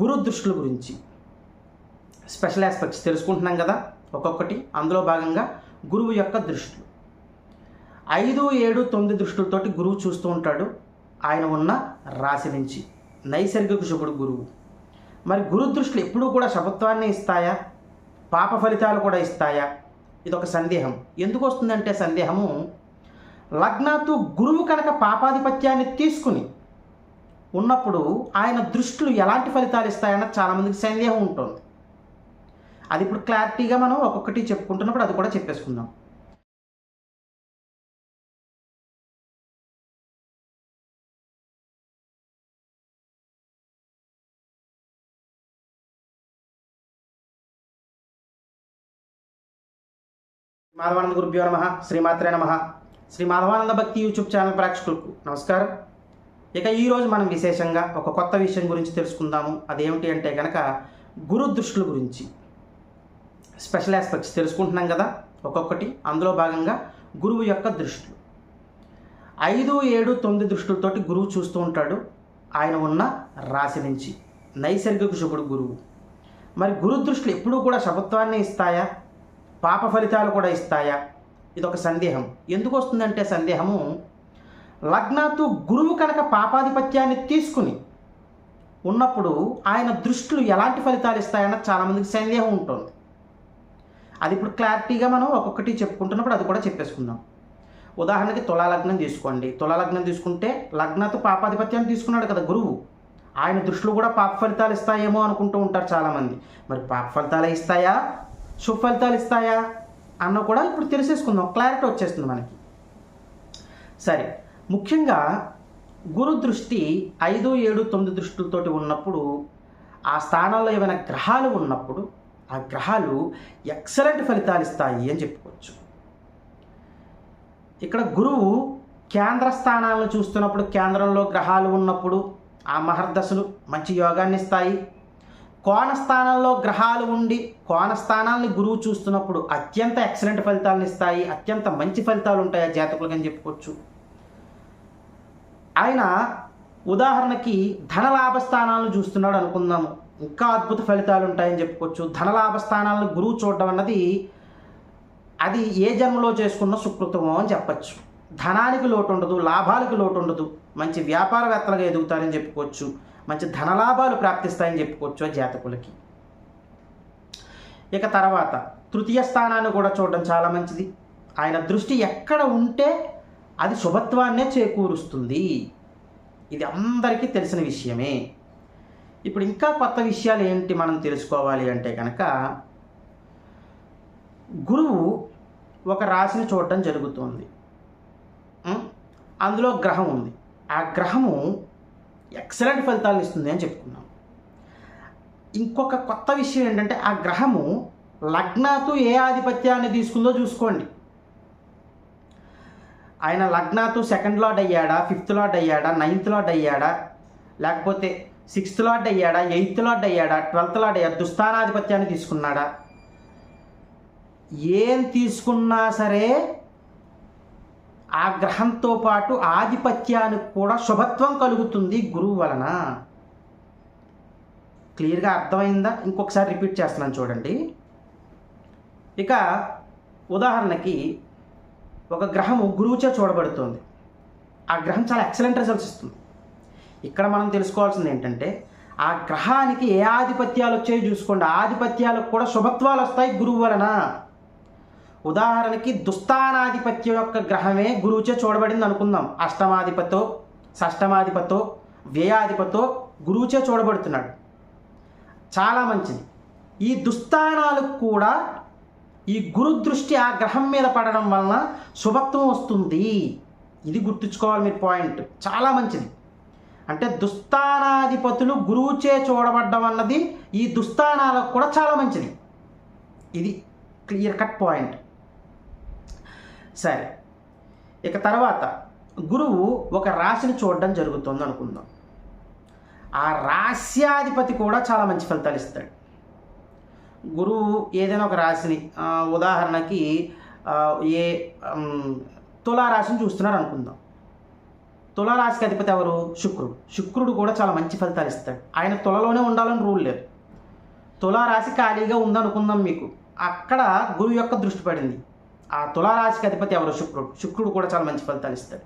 గురు దృష్టిల గురించి. Special aspects తెలుసుకుంటున్నాం కదా ఒక్కొక్కటి. అందులో భాగంగా గురువు యొక్క దృష్టిలు ఐదు ఏడు తొమ్మిది దృష్టిలతోటి గురువు చూస్తూ ఉంటాడు. ఆయన ఉన్న రాశి నుంచి. నైసర్గిక శుభుడు గురువు. మరి గురు దృష్టిలు ఎప్పుడూ కూడా శుభత్వాన్ని ఇస్తాయా? పాప ఫలితాలు కూడా ఇస్తాయా? ఇది ఒక సందేహం. ఎందుకు వస్తుందంటే సందేహము? లగ్నాతు గురువు కనుక పాపాధిపత్యాన్ని తీసుకుని ఉన్నప్పుడు ఆయన దృష్టిలు ఎలాంటి ఫలితాలు ఇస్తాయన్న చాలామందికి సందేహం ఉంటుంది. అది ఇప్పుడు క్లారిటీగా మనం ఒక్కొక్కటి చెప్పుకుంటున్నప్పుడు అది కూడా చెప్పేసుకుందాం. మాధవానంద గురుభ్యో నమ. శ్రీమాత్రే నమ. శ్రీ మాధవానంద భక్తి యూట్యూబ్ ఛానల్ ప్రేక్షకులకు నమస్కారం. ఇక ఈరోజు మనం విశేషంగా ఒక కొత్త విషయం గురించి తెలుసుకుందాము. అదేమిటి అంటే కనుక గురు దృష్టిల గురించి. స్పెషల్ ఆస్పెక్ట్స్ తెలుసుకుంటున్నాం కదా ఒక్కొక్కటి. అందులో భాగంగా గురువు యొక్క దృష్టిలు. ఐదు ఏడు తొమ్మిది దృష్టిలతోటి గురువు చూస్తూ ఉంటాడు. ఆయన ఉన్న రాశి నుంచి. నైసర్గిక శుభుడు గురువు. మరి గురు దృష్టిలు ఎప్పుడూ కూడా శుభత్వాన్ని ఇస్తాయా? పాప ఫలితాలు కూడా ఇస్తాయా? ఇది ఒక సందేహం. ఎందుకు వస్తుందంటే సందేహము లగ్నాతు గురువు కనుక పాపాధిపత్యాన్ని తీసుకుని ఉన్నప్పుడు ఆయన దృష్టిలు ఎలాంటి ఫలితాలు ఇస్తాయన్న చాలామందికి సందేహం ఉంటుంది. అది ఇప్పుడు క్లారిటీగా మనం ఒక్కొక్కటి చెప్పుకుంటున్నప్పుడు అది కూడా చెప్పేసుకుందాం. ఉదాహరణకి తులా లగ్నం తీసుకోండి. తులాలగ్నం తీసుకుంటే లగ్నతో పాపాధిపత్యాన్ని తీసుకున్నాడు కదా గురువు. ఆయన దృష్టిలో కూడా పాప ఫలితాలు ఇస్తాయేమో అనుకుంటూ ఉంటారు చాలామంది. మరి పాప ఫలితాలు ఇస్తాయా? శుభ ఫలితాలు ఇస్తాయా? అన్న కూడా ఇప్పుడు తెలిసేసుకుందాం. క్లారిటీ వచ్చేస్తుంది మనకి. సరే. ముఖ్యంగా గురు దృష్టి ఐదు ఏడు తొమ్మిది దృష్టితోటి ఉన్నప్పుడు ఆ స్థానాల్లో ఏమైనా గ్రహాలు ఉన్నప్పుడు ఆ గ్రహాలు ఎక్సలెంట్ ఫలితాలు ఇస్తాయి అని చెప్పుకోవచ్చు. ఇక్కడ గురువు కేంద్ర స్థానాలను చూస్తున్నప్పుడు కేంద్రంలో గ్రహాలు ఉన్నప్పుడు ఆ మహర్దశలు మంచి యోగాన్ని ఇస్తాయి. కోణ స్థానంలో గ్రహాలు ఉండి కోణ స్థానాన్ని గురువు చూస్తున్నప్పుడు అత్యంత ఎక్సలెంట్ ఫలితాలను ఇస్తాయి అత్యంత మంచి ఫలితాలు ఉంటాయి ఆ జాతకులకు అని చెప్పుకోవచ్చు. ఆయన ఉదాహరణకి ధనలాభ స్థానాలను చూస్తున్నాడు అనుకుందాము. ఇంకా అద్భుత ఫలితాలు ఉంటాయని చెప్పుకోవచ్చు. ధనలాభ స్థానాలను గురువు చూడడం అన్నది అది ఏ జన్మలో చేసుకున్న సుకృతమో అని చెప్పచ్చు. ధనానికి లోటు ఉండదు లాభాలకు లోటు ఉండదు మంచి వ్యాపారవేత్తలుగా ఎదుగుతారని చెప్పుకోవచ్చు. మంచి ధనలాభాలు ప్రాప్తిస్తాయని చెప్పుకోవచ్చు ఆ జాతకులకి. ఇక తర్వాత తృతీయ స్థానాన్ని కూడా చూడడం చాలా మంచిది. ఆయన దృష్టి ఎక్కడ ఉంటే అది శుభత్వాన్నే చేకూరుస్తుంది. ఇది అందరికీ తెలిసిన విషయమే. ఇప్పుడు ఇంకా కొత్త విషయాలు ఏంటి మనం తెలుసుకోవాలి అంటే కనుక గురువు ఒక రాశిని చూడడం జరుగుతుంది. అందులో గ్రహం ఉంది. ఆ గ్రహము ఎక్సలెంట్ ఫలితాలను ఇస్తుంది అని చెప్పుకున్నాం. ఇంకొక కొత్త విషయం ఏంటంటే ఆ గ్రహము లగ్నాతు ఏ ఆధిపత్యాన్ని తీసుకుందో చూసుకోండి. ఆయన లగ్నాతు సెకండ్ లార్డ్ అయ్యాడా ఫిఫ్త్ లార్డ్ అయ్యాడా నైన్త్ లార్డ్ అయ్యాడా లేకపోతే సిక్స్త్ లార్డ్ అయ్యాడా ఎయిత్ లార్డ్ అయ్యాడా ట్వెల్త్ లార్డ్ అయ్యాడా దుస్థానాధిపత్యాన్ని తీసుకున్నాడా? ఏం తీసుకున్నా సరే ఆ గ్రహంతో పాటు ఆధిపత్యానికి కూడా శుభత్వం కలుగుతుంది గురువు వలన. క్లియర్గా అర్థమైందా? ఇంకొకసారి రిపీట్ చేస్తున్నాను చూడండి. ఇక ఉదాహరణకి ఒక గ్రహము గురువుచే చూడబడుతుంది. ఆ గ్రహం చాలా ఎక్సలెంట్ రిజల్ట్స్ ఇస్తుంది. ఇక్కడ మనం తెలుసుకోవాల్సింది ఏంటంటే ఆ గ్రహానికి ఏ ఆధిపత్యాలు వచ్చాయో చూసుకోండి. ఆ ఆధిపత్యాలకు కూడా శుభత్వాలు వస్తాయి గురువు వలన. ఉదాహరణకి దుస్థానాధిపత్యం యొక్క గ్రహమే గురువుచే చూడబడింది అనుకుందాం. అష్టమాధిపతో షష్టమాధిపతో వ్యయాధిపతో గురువుచే చూడబడుతున్నాడు. చాలా మంచిది. ఈ దుస్థానాలకు కూడా ఈ గురు దృష్టి ఆ గ్రహం మీద పడడం వలన శుభత్వం వస్తుంది. ఇది గుర్తుంచుకోవాలి మీరు పాయింట్. చాలా మంచిది. అంటే దుస్థానాధిపతులు గురువుచే చూడబడ్డం అన్నది ఈ దుస్థానాలకు కూడా చాలా మంచిది. ఇది క్లియర్ కట్ పాయింట్. సరే. ఇక తర్వాత గురువు ఒక రాశిని చూడడం జరుగుతుంది అనుకుందాం. ఆ రాశ్యాధిపతి కూడా చాలా మంచి ఫలితాలు ఇస్తాడు. గురువు ఏదైనా ఒక రాశిని ఉదాహరణకి ఏ తులారాశిని చూస్తున్నారు అనుకుందాం. తులారాశికి అధిపతి ఎవరు? శుక్రుడు. శుక్రుడు కూడా చాలా మంచి ఫలితాలు ఇస్తాడు. ఆయన తులలోనే ఉండాలని రూల్ లేదు. తులారాశి ఖాళీగా ఉందనుకుందాం మీకు. అక్కడ గురువు యొక్క దృష్టి పడింది. ఆ తులారాశికి అధిపతి ఎవరు? శుక్రుడు. శుక్రుడు కూడా చాలా మంచి ఫలితాలు ఇస్తాడు.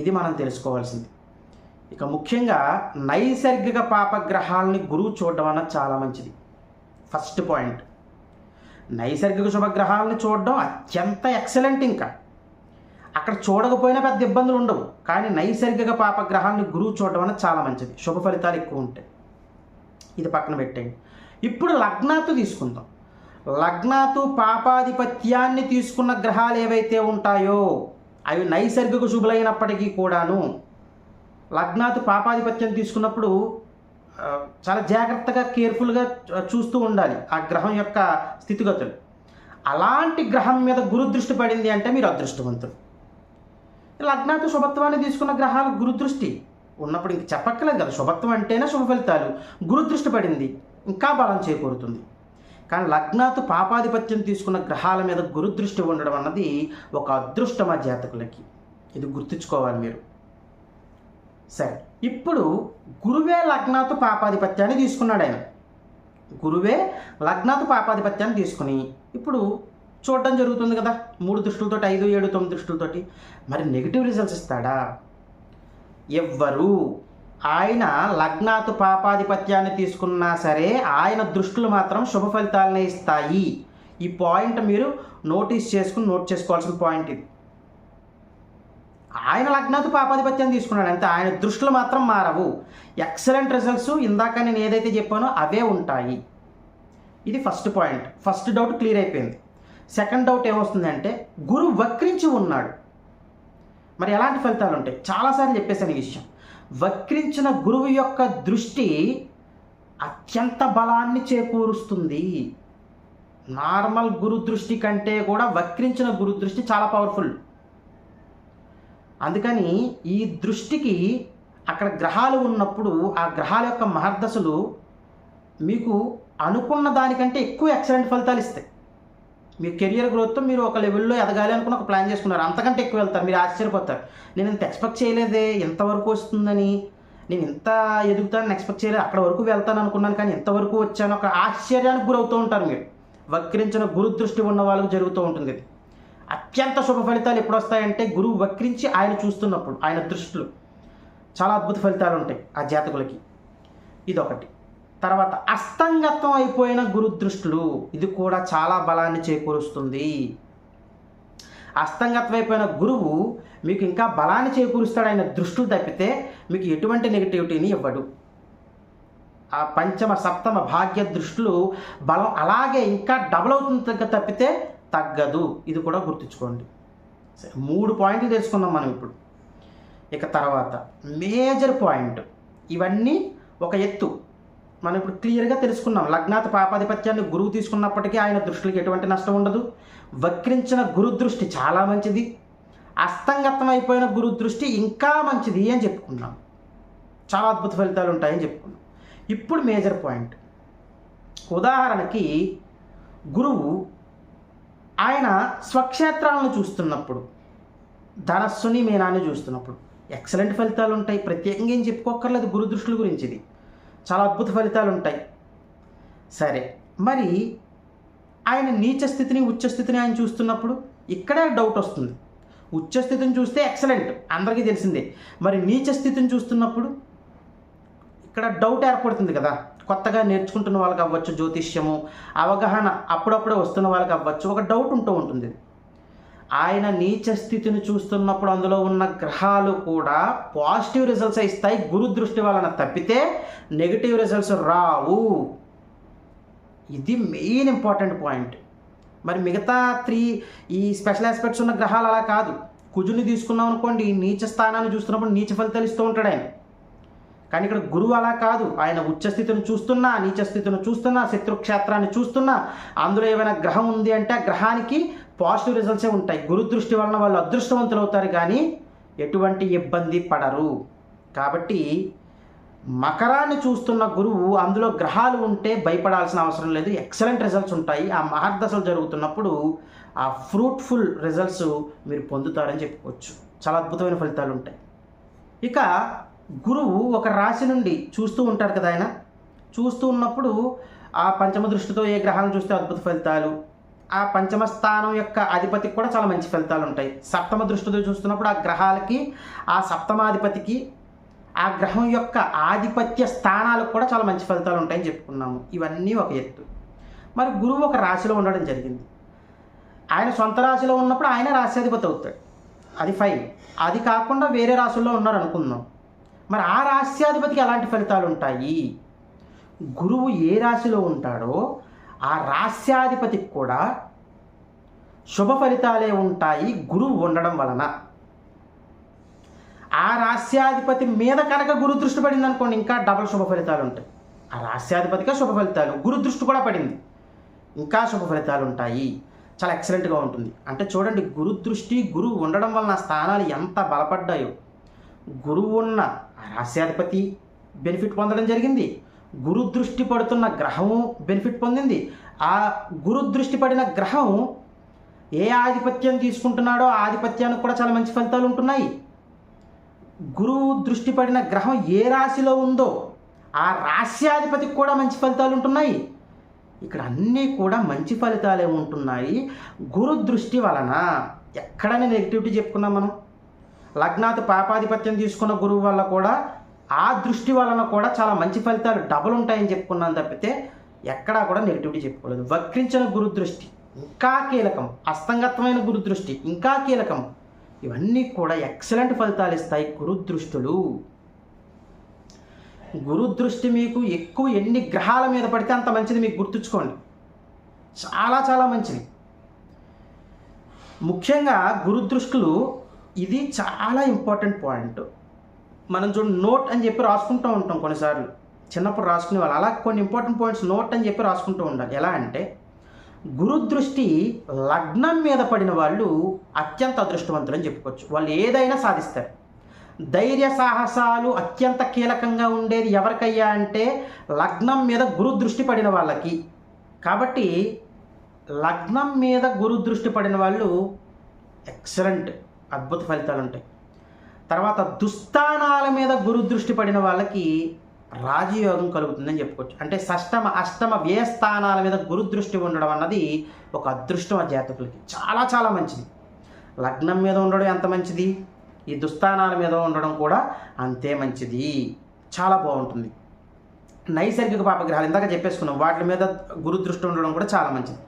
ఇది మనం తెలుసుకోవాల్సింది. ఇక ముఖ్యంగా నైసర్గిక పాపగ్రహాలని గురువు చూడడం అన్నది చాలా మంచిది. First point. నైసర్గిక శుభగ్రహాలను చూడడం అత్యంత ఎక్సలెంట్ ఇంకా. అక్కడ చూడకపోయినా పెద్ద ఇబ్బందులు ఉండవు. కానీ నైసర్గిక పాపగ్రహాన్ని గురువు చూడడం అనేది చాలా మంచిది. శుభ ఫలితాలు ఎక్కువ ఉంటాయి. ఇది పక్కన పెట్టేయండి. ఇప్పుడు లగ్నాతు తీసుకుందాం. లగ్నాతు పాపాధిపత్యాన్ని తీసుకున్న గ్రహాలు ఏవైతే ఉంటాయో అవి నైసర్గిక శుభులైనప్పటికీ కూడాను లగ్నాతు పాపాధిపత్యం తీసుకున్నప్పుడు చాలా జాగ్రత్తగా కేర్ఫుల్గా చూస్తూ ఉండాలి ఆ గ్రహం యొక్క స్థితిగతులు. అలాంటి గ్రహం మీద గురు దృష్టి పడింది అంటే మీరు అదృష్టవంతులు. లగ్నాతు శుభత్వాన్ని తీసుకున్న గ్రహాలు గురుదృష్టి ఉన్నప్పుడు ఇంక చెప్పక్కలేదు కదా శుభత్వం అంటేనే శుభ ఫలితాలు. గురుదృష్టి పడింది ఇంకా బలం చేకూరుతుంది. కానీ లగ్నాతు పాపాధిపత్యం తీసుకున్న గ్రహాల మీద గురుదృష్టి ఉండడం అన్నది ఒక అదృష్టమా జాతకులకి? ఇది గుర్తుంచుకోవాలి మీరు. సరే. ఇప్పుడు గురువే లగ్నాతు పాపాధిపత్యాన్ని తీసుకున్నాడు ఆయన. గురువే లగ్నాతు పాపాధిపత్యాన్ని తీసుకుని ఇప్పుడు చూడడం జరుగుతుంది కదా. మూడు దృష్టిలతోటి ఐదు ఏడు తొమ్మిది దృష్టిలతోటి. మరి నెగిటివ్ రిజల్ట్స్ ఇస్తాడా? ఎవ్వరు. ఆయన లగ్నాతు పాపాధిపత్యాన్ని తీసుకున్నా సరే ఆయన దృష్టిలు మాత్రం శుభ ఫలితాలనే ఇస్తాయి. ఈ పాయింట్ మీరు నోటీస్ చేసుకుని నోట్ చేసుకోవాల్సిన పాయింట్ ఇది. ఆయన లగ్నాది పాపాధిపత్యం తీసుకున్నాడు. అంతే ఆయన దృష్టిలో మాత్రం మారవు. ఎక్సలెంట్ రిజల్ట్స్ ఇందాక నేను ఏదైతే చెప్పానో అవే ఉంటాయి. ఇది first point first doubt clear అయిపోయింది. సెకండ్ డౌట్ ఏమొస్తుందంటే గురు వక్రించి ఉన్నాడు. మరి ఎలాంటి ఫలితాలు ఉంటాయి? చాలాసార్లు చెప్పేశాను ఈ విషయం. వక్రించిన గురువు యొక్క దృష్టి అత్యంత బలాన్ని చేకూరుస్తుంది. నార్మల్ గురు దృష్టి కంటే కూడా వక్రించిన గురు దృష్టి చాలా పవర్ఫుల్ అందుకని ఈ దృష్టికి అక్కడ గ్రహాలు ఉన్నప్పుడు ఆ గ్రహాల యొక్క మహర్దశలు మీకు అనుకున్న దానికంటే ఎక్కువ ఎక్సలెంట్ ఫలితాలు ఇస్తాయి. మీ కెరియర్ గ్రోత్తో మీరు ఒక లెవెల్లో ఎదగాలి అనుకుని ఒక ప్లాన్ చేసుకున్నారు. అంతకంటే ఎక్కువ వెళ్తారు. మీరు ఆశ్చర్యపోతారు. నేను ఇంత ఎక్స్పెక్ట్ చేయలేదే? ఎంతవరకు వస్తుందని? నేను ఇంత ఎదుగుతానని ఎక్స్పెక్ట్ చేయలేదు. అక్కడ వరకు వెళ్తాను అనుకున్నాను కానీ ఎంతవరకు వచ్చాను? ఒక ఆశ్చర్యానికి గురవుతూ ఉంటారు మీరు. వక్రించిన గురు దృష్టి ఉన్న వాళ్ళకు జరుగుతూ ఉంటుంది ఇది. అత్యంత శుభ ఫలితాలు ఎప్పుడు వస్తాయంటే గురువు వక్రించి ఆయన చూస్తున్నప్పుడు ఆయన దృష్టిలో. చాలా అద్భుత ఫలితాలు ఉంటాయి ఆ జాతకులకి. ఇదొకటి. తర్వాత అస్తంగతం అయిపోయిన గురు దృష్టిలు ఇది కూడా చాలా బలాన్ని చేకూరుస్తుంది. అస్తంగతం అయిపోయిన గురువు మీకు ఇంకా బలాన్ని చేకూరుస్తాడు ఆయన దృష్టిలు తప్పితే మీకు ఎటువంటి నెగిటివిటీని ఇవ్వడు. ఆ పంచమ సప్తమ భాగ్య దృష్టిలు బలం అలాగే ఇంకా డబుల్ అవుతుంది తగ్గ తప్పితే తగ్గదు. ఇది కూడా గుర్తుంచుకోండి. సరే మూడు పాయింట్లు తెలుసుకున్నాం మనం ఇప్పుడు. ఇక తర్వాత మేజర్ పాయింట్. ఇవన్నీ ఒక ఎత్తు. మనం ఇప్పుడు క్లియర్గా తెలుసుకున్నాం. లగ్నాత పాపాధిపత్యాన్ని గురువు తీసుకున్నప్పటికీ ఆయన దృష్టికి ఎటువంటి నష్టం ఉండదు. వక్రించిన గురు దృష్టి చాలా మంచిది. అస్తంగతం అయిపోయిన గురు దృష్టి ఇంకా మంచిది అని చెప్పుకున్నాం. చాలా అద్భుత ఫలితాలు ఉంటాయని చెప్పుకున్నాం. ఇప్పుడు మేజర్ పాయింట్. ఉదాహరణకి గురువు ఆయన స్వక్షేత్రాలను చూస్తున్నప్పుడు ధనస్సుని మీనాన్ని చూస్తున్నప్పుడు ఎక్సలెంట్ ఫలితాలు ఉంటాయి. ప్రత్యేకంగా ఏం చెప్పుకోక్కర్లేదు గురు దృష్టిల గురించి ఇది. చాలా అద్భుత ఫలితాలు ఉంటాయి. సరే మరి ఆయన నీచ స్థితిని ఉచ్చ స్థితిని ఆయన చూస్తున్నప్పుడు ఇక్కడే డౌట్ వస్తుంది. ఉచ్చ స్థితిని చూస్తే ఎక్సలెంట్ అందరికీ తెలిసిందే. మరి నీచ స్థితిని చూస్తున్నప్పుడు ఇక్కడ డౌట్ ఏర్పడుతుంది కదా. కొత్తగా నేర్చుకుంటున్న వాళ్ళకి అవ్వచ్చు జ్యోతిష్యము అవగాహన అప్పుడప్పుడే వస్తున్న వాళ్ళకి అవ్వచ్చు ఒక డౌట్ ఉంటూ ఉంటుంది. ఆయన నీచ స్థితిని చూస్తున్నప్పుడు అందులో ఉన్న గ్రహాలు కూడా పాజిటివ్ రిజల్ట్స్ ఇస్తాయి. గురు దృష్టి వలన తప్పితే నెగిటివ్ రిజల్ట్స్ రావు. ఇది మెయిన్ ఇంపార్టెంట్ పాయింట్ మరి మిగతా త్రీ ఈ స్పెషల్ ఆస్పెక్ట్స్ ఉన్న గ్రహాలు అలా కాదు. కుజుని తీసుకున్నాం అనుకోండి నీచ స్థానాన్ని చూస్తున్నప్పుడు నీచ ఫలితాలు ఇస్తూ ఉంటాడు ఆయన. కానీ ఇక్కడ గురువు అలా కాదు. ఆయన ఉచ్చస్థితిని చూస్తున్నా నీచస్థితిని చూస్తున్నా శత్రుక్షేత్రాన్ని చూస్తున్నా అందులో ఏమైనా గ్రహం ఉంది అంటే ఆ గ్రహానికి పాజిటివ్ రిజల్ట్సే ఉంటాయి. గురు దృష్టి వలన వాళ్ళు అదృష్టవంతులు అవుతారు కానీ ఎటువంటి ఇబ్బంది పడరు. కాబట్టి మకరాన్ని చూస్తున్న గురువు అందులో గ్రహాలు ఉంటే భయపడాల్సిన అవసరం లేదు. ఎక్సలెంట్ రిజల్ట్స్ ఉంటాయి. ఆ మహర్దశలు జరుగుతున్నప్పుడు ఆ ఫ్రూట్ఫుల్ రిజల్ట్స్ మీరు పొందుతారని చెప్పుకోవచ్చు. చాలా అద్భుతమైన ఫలితాలు ఉంటాయి. ఇక గురువు ఒక రాశి నుండి చూస్తూ ఉంటారు కదా ఆయన. చూస్తూ ఉన్నప్పుడు ఆ పంచమ దృష్టితో ఏ గ్రహాలను చూస్తే అద్భుత ఫలితాలు ఆ పంచమ స్థానం యొక్క అధిపతికి కూడా చాలా మంచి ఫలితాలు ఉంటాయి. సప్తమ దృష్టితో చూస్తున్నప్పుడు ఆ గ్రహాలకి ఆ సప్తమాధిపతికి ఆ గ్రహం యొక్క ఆధిపత్య స్థానాలకు కూడా చాలా మంచి ఫలితాలు ఉంటాయని చెప్పుకున్నాము. ఇవన్నీ ఒక ఎత్తు. మరి గురువు ఒక రాశిలో ఉండడం జరిగింది. ఆయన సొంత రాశిలో ఉన్నప్పుడు ఆయన రాశ్యాధిపతి అవుతాడు. అది ఫైన్ అది కాకుండా వేరే రాశుల్లో ఉన్నారు అనుకుందాం మరి ఆ రాశ్యాధిపతికి ఎలాంటి ఫలితాలు ఉంటాయి? గురువు ఏ రాశిలో ఉంటాడో ఆ రాశ్యాధిపతికి కూడా శుభ ఫలితాలే ఉంటాయి గురువు ఉండడం వలన. ఆ రాశ్యాధిపతి మీద కనుక గురు దృష్టి పడింది అనుకోండి ఇంకా డబల్ శుభ ఫలితాలు ఉంటాయి. ఆ రాశ్యాధిపతిగా శుభ ఫలితాలు గురు దృష్టి కూడా పడింది ఇంకా శుభ ఫలితాలు ఉంటాయి. చాలా ఎక్సలెంట్గా ఉంటుంది. అంటే చూడండి గురు దృష్టి గురువు ఉండడం వలన స్థానాలు ఎంత బలపడ్డాయో. గురువు ఉన్న ఆ బెనిఫిట్ పొందడం జరిగింది. గురు దృష్టి పడుతున్న గ్రహము బెనిఫిట్ పొందింది. ఆ గురు దృష్టి పడిన గ్రహం ఏ ఆధిపత్యం తీసుకుంటున్నాడో ఆ ఆధిపత్యానికి కూడా చాలా మంచి ఫలితాలు ఉంటున్నాయి. గురువు దృష్టి పడిన గ్రహం ఏ రాశిలో ఉందో ఆ రాశ్యాధిపతికి కూడా మంచి ఫలితాలు ఉంటున్నాయి. ఇక్కడ అన్నీ కూడా మంచి ఫలితాలే ఉంటున్నాయి. గురు దృష్టి వలన ఎక్కడైనా నెగిటివిటీ చెప్పుకున్నాం మనం. లగ్నాతి పాపాధిపత్యం తీసుకున్న గురువు వల్ల కూడా ఆ దృష్టి వలన కూడా చాలా మంచి ఫలితాలు డబుల్ ఉంటాయని చెప్పుకున్నాను తప్పితే ఎక్కడా కూడా నెగిటివిటీ చెప్పుకోలేదు. వక్రించిన గురు దృష్టి ఇంకా కీలకం అస్తంగతమైన గురు దృష్టి ఇంకా కీలకం ఇవన్నీ కూడా ఎక్సలెంట్ ఫలితాలు ఇస్తాయి గురుదృష్టులు. గురుదృష్టి మీకు ఎక్కువ ఎన్ని గ్రహాల మీద పడితే అంత మంచిది మీకు గుర్తుంచుకోండి. చాలా చాలా మంచిది. ముఖ్యంగా గురుదృష్టులు ఇది చాలా ఇంపార్టెంట్ పాయింట్ మనం చూడండి నోట్ అని చెప్పి రాసుకుంటూ ఉంటాం కొన్నిసార్లు. చిన్నప్పుడు రాసుకునే వాళ్ళు అలా కొన్ని ఇంపార్టెంట్ పాయింట్స్ నోట్ అని చెప్పి రాసుకుంటూ ఉండాలి. ఎలా అంటే గురుదృష్టి లగ్నం మీద పడిన వాళ్ళు అత్యంత అదృష్టవంతులు అని చెప్పుకోవచ్చు. వాళ్ళు ఏదైనా సాధిస్తారు. ధైర్య సాహసాలు అత్యంత కీలకంగా ఉండేది ఎవరికయ్యా అంటే లగ్నం మీద గురు దృష్టి పడిన వాళ్ళకి. కాబట్టి లగ్నం మీద గురు దృష్టి పడిన వాళ్ళు ఎక్సలెంట్ అద్భుత ఫలితాలు ఉంటాయి. తర్వాత దుస్థానాల మీద గురు దృష్టి పడిన వాళ్ళకి రాజయోగం కలుగుతుందని చెప్పుకోవచ్చు. అంటే షష్టమ అష్టమ వ్యయస్థానాల మీద గురు దృష్టి ఉండడం అన్నది ఒక అదృష్టం ఆ జాతకులకి. చాలా చాలా మంచిది. లగ్నం మీద ఉండడం ఎంత మంచిది? ఈ దుస్థానాల మీద ఉండడం కూడా అంతే మంచిది. చాలా బాగుంటుంది. నైసర్గిక పాపగ్రహాలు ఇందాక చెప్పేసుకున్నాం వాటి మీద గురు దృష్టి ఉండడం కూడా చాలా మంచిది.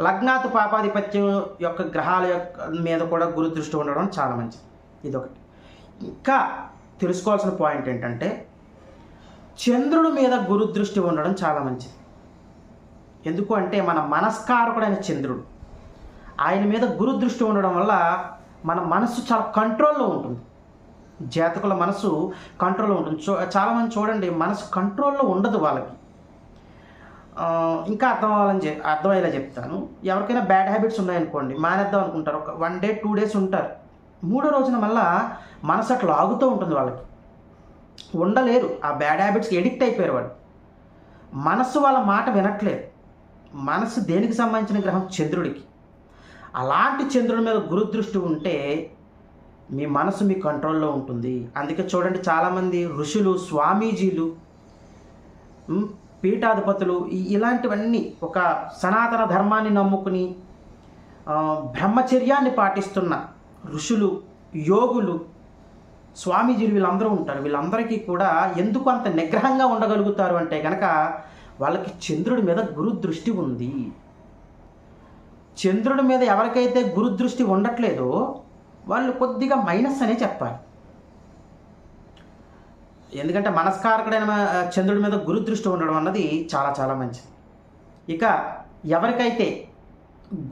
లగ్నాతు పాపాధిపత్యం యొక్క గ్రహాల యొక్క మీద కూడా గురు దృష్టి ఉండడం చాలా మంచిది. ఇదొకటి. ఇంకా తెలుసుకోవాల్సిన పాయింట్ ఏంటంటే చంద్రుడి మీద గురు దృష్టి ఉండడం చాలా మంచిది. ఎందుకు అంటే మన మనస్కారకుడైన చంద్రుడు ఆయన మీద గురు దృష్టి ఉండడం వల్ల మన మనసు చాలా కంట్రోల్లో ఉంటుంది. జాతకుల మనసు కంట్రోల్లో ఉంటుంది. చూ చాలామంది చూడండి మనసు కంట్రోల్లో ఉండదు వాళ్ళకి. ఇంకా అర్థం అవ్వాలని అర్థమయ్యేలా చెప్తాను. ఎవరికైనా బ్యాడ్ హ్యాబిట్స్ ఉన్నాయనుకోండి మానేద్దాం అనుకుంటారు. ఒక వన్ డే టూ డేస్ ఉంటారు. మూడో రోజున మళ్ళా మనసు అట్లా ఆగుతూ ఉంటుంది వాళ్ళకి. ఉండలేరు. ఆ బ్యాడ్ హ్యాబిట్స్కి ఎడిక్ట్ అయిపోయారు వాళ్ళు. మనస్సు వాళ్ళ మాట వినట్లేదు. మనస్సు దేనికి సంబంధించిన గ్రహం? చంద్రుడికి. అలాంటి చంద్రుడి మీద గురుదృష్టి ఉంటే మీ మనసు మీ కంట్రోల్లో ఉంటుంది. అందుకే చూడండి చాలామంది ఋషులు స్వామీజీలు పీఠాధిపతులు ఈ- ఇలాంటివన్నీ ఒక సనాతన ధర్మాన్ని నమ్ముకుని బ్రహ్మచర్యాన్ని పాటిస్తున్న ఋషులు యోగులు స్వామీజీలు వీళ్ళందరూ ఉంటారు. వీళ్ళందరికీ కూడా ఎందుకు అంత నిగ్రహంగా ఉండగలుగుతారు అంటే కనుక వాళ్ళకి చంద్రుడి మీద గురు దృష్టి ఉంది. చంద్రుడి మీద ఎవరికైతే గురుదృష్టి ఉండట్లేదో వాళ్ళు కొద్దిగా మైనస్ అనే చెప్పాలి. ఎందుకంటే మనస్కారకుడైన చంద్రుడి మీద గురు దృష్టి ఉండడం అన్నది చాలా చాలా మంచిది. ఇక ఎవరికైతే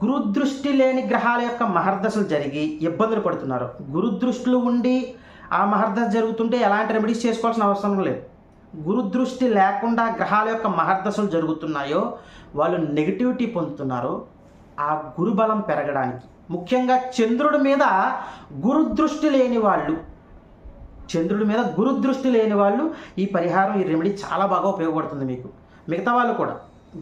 గురుదృష్టి లేని గ్రహాల యొక్క మహర్దశలు జరిగి ఇబ్బందులు పడుతున్నారు గురుదృష్టిలో ఉండి ఆ మహర్దశ జరుగుతుంటే ఎలాంటి రెమెడీస్ చేసుకోవాల్సిన అవసరం లేదు. గురుదృష్టి లేకుండా గ్రహాల యొక్క మహర్దశలు జరుగుతున్నాయో వాళ్ళు నెగిటివిటీ పొందుతున్నారు ఆ గురుబలం పెరగడానికి. ముఖ్యంగా చంద్రుడి మీద గురుదృష్టి లేని వాళ్ళు చంద్రుడి మీద గురుదృష్టి లేని వాళ్ళు ఈ పరిహారం ఈ రెమెడీ చాలా బాగా ఉపయోగపడుతుంది మీకు. మిగతా వాళ్ళు కూడా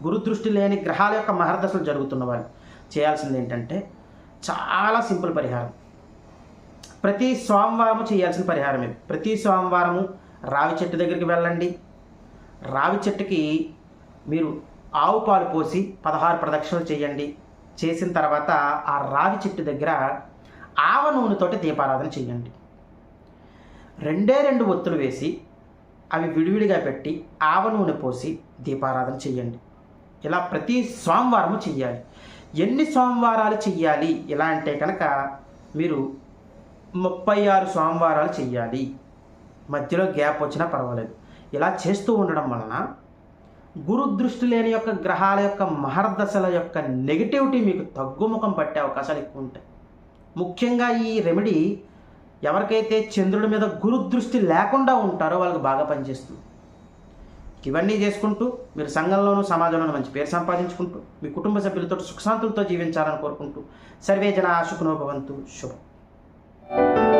గురుదృష్టి లేని గ్రహాల యొక్క మహర్దశలు జరుగుతున్న వాళ్ళు. చేయాల్సింది ఏంటంటే చాలా సింపుల్ పరిహారం. ప్రతి సోమవారము చేయాల్సిన పరిహారం ఇది. ప్రతి సోమవారము రావి చెట్టు దగ్గరికి వెళ్ళండి. రావి చెట్టుకి మీరు ఆవు పాలు పోసి పదహారు ప్రదక్షిణలు చేయండి. చేసిన తర్వాత ఆ రావి చెట్టు దగ్గర ఆవ నూనెతోటి దీపారాధన చేయండి. రెండే రెండు ఒత్తులు వేసి అవి విడివిడిగా పెట్టి ఆవ నూనె పోసి దీపారాధన చేయండి ఇలా ప్రతి సోమవారము చెయ్యాలి. ఎన్ని సోమవారాలు చెయ్యాలి? ఇలా అంటే కనుక మీరు ముప్పై ఆరు సోమవారాలు చెయ్యాలి. మధ్యలో గ్యాప్ వచ్చినా పర్వాలేదు. ఇలా చేస్తూ ఉండడం వలన గురు దృష్టి లేని యొక్క గ్రహాల యొక్క మహర్దశల యొక్క నెగిటివిటీ మీకు తగ్గుముఖం పట్టే అవకాశాలు ఎక్కువ ఉంటాయి. ముఖ్యంగా ఈ రెమెడీ ఎవరికైతే చంద్రుడి మీద గురు దృష్టి లేకుండా ఉంటారో వాళ్ళకి బాగా పనిచేస్తుంది. ఇవన్నీ చేసుకుంటూ మీరు సంఘంలోనూ సమాజంలోనూ మంచి పేరు సంపాదించుకుంటూ మీ కుటుంబ సభ్యులతో సుఖశాంతులతో జీవించాలని కోరుకుంటూ సర్వే జన సుఖనోభవంతు శుభం.